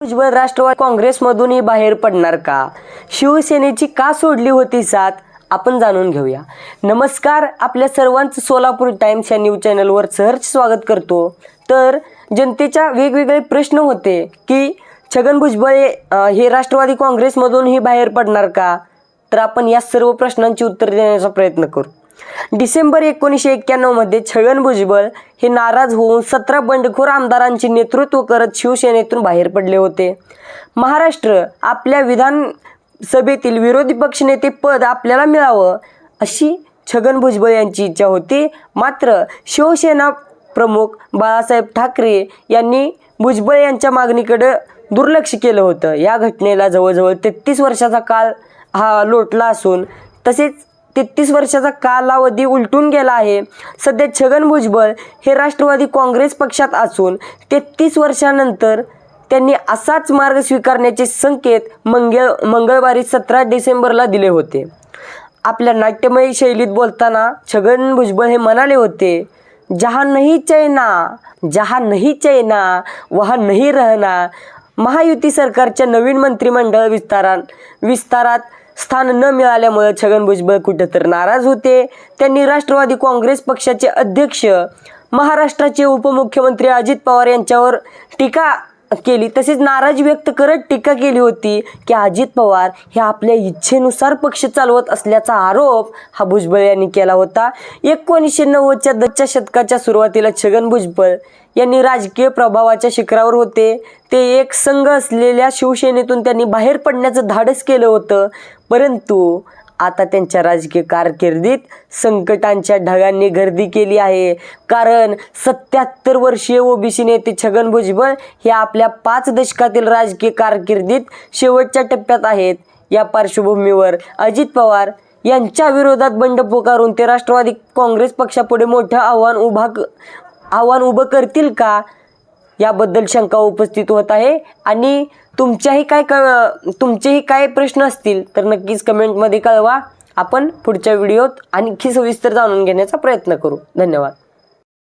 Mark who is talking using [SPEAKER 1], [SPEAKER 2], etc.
[SPEAKER 1] भुजबळ राष्ट्रवादी काँग्रेसमधूनही बाहेर पडणार का? शिवसेनेची का सोडली होती साथ? आपण जाणून घेऊया. नमस्कार आपल्या सर्वांचं सोलापूर टाइम्स या न्यूज चॅनलवर सहर्ष स्वागत करतो. तर जनतेच्या वेगवेगळे प्रश्न होते की छगन भुजबळ हे, हे राष्ट्रवादी काँग्रेसमधूनही बाहेर पडणार का? तर आपण या सर्व प्रश्नांची उत्तर देण्याचा प्रयत्न करू. डिसेंबर एकोणीसशे एक्क्याण्णवमध्ये छगन भुजबळ हे नाराज होऊन सतरा बंडखोर आमदारांचे नेतृत्व करत शिवसेनेतून बाहेर पडले होते. महाराष्ट्र आपल्या विधानसभेतील विरोधी पक्षनेते पद आपल्याला मिळावं अशी छगन भुजबळ यांची इच्छा होती. मात्र शिवसेना प्रमुख बाळासाहेब ठाकरे यांनी भुजबळ यांच्या मागणीकडे दुर्लक्ष केलं होतं. या घटनेला जवळजवळ तेहतीस वर्षाचा काळ हा लोटला असून तसेच तेहतीस वर्षाचा कालावधी उलटून गेला आहे. सध्या छगन भुजबळ हे राष्ट्रवादी काँग्रेस पक्षात असून तेहतीस वर्षानंतर त्यांनी असाच मार्ग स्वीकारण्याचे संकेत मंगळ मंगळवारी सतरा डिसेंबरला दिले होते. आपल्या नाट्यमय शैलीत बोलताना छगन भुजबळ हे म्हणाले होते जहा नाही चैना जहा नाही चैना वहा नाही रहना. महायुती सरकारच्या नवीन मंत्रिमंडळ विस्तारात विस्तारात स्थान न मिळाल्यामुळे छगन भुजबळ कुठे तर नाराज होते. त्यांनी राष्ट्रवादी काँग्रेस पक्षाचे अध्यक्ष महाराष्ट्राचे उपमुख्यमंत्री अजित पवार यांच्यावर टीका केली. तसेच नाराजी व्यक्त करत टीका केली होती की अजित पवार हे आपल्या इच्छेनुसार पक्ष चालवत असल्याचा आरोप हा भुजबळ यांनी केला होता. एकोणीसशे नव्वदच्या दशच्या शतकाच्या सुरुवातीला छगन भुजबळ यांनी राजकीय प्रभावाच्या शिखरावर होते. ते एक संघ असलेल्या शिवसेनेतून त्यांनी बाहेर पडण्याचं धाडस केलं होतं. परंतु आता त्यांच्या राजकीय कारकिर्दीत संकटांच्या ढगांनी गर्दी केली आहे. कारण सत्याहत्तर वर्षीय ओबीसी नेते छगन भुजबळ हे आपल्या पाच दशकातील राजकीय कारकिर्दीत शेवटच्या टप्प्यात आहेत. या पार्श्वभूमीवर अजित पवार यांच्या विरोधात बंड पुकारून ते राष्ट्रवादी काँग्रेस पक्षापुढे मोठं आव्हान उभा क- आव्हान उभं करतील का? याबद्दल शंका उपस्थित होत आहे. आणि तुमच्याही काय क तुमचेही काय प्रश्न असतील तर नक्कीच कमेंटमध्ये कळवा. आपण पुढच्या व्हिडिओत आणखी सविस्तर जाणून घेण्याचा प्रयत्न करू. धन्यवाद.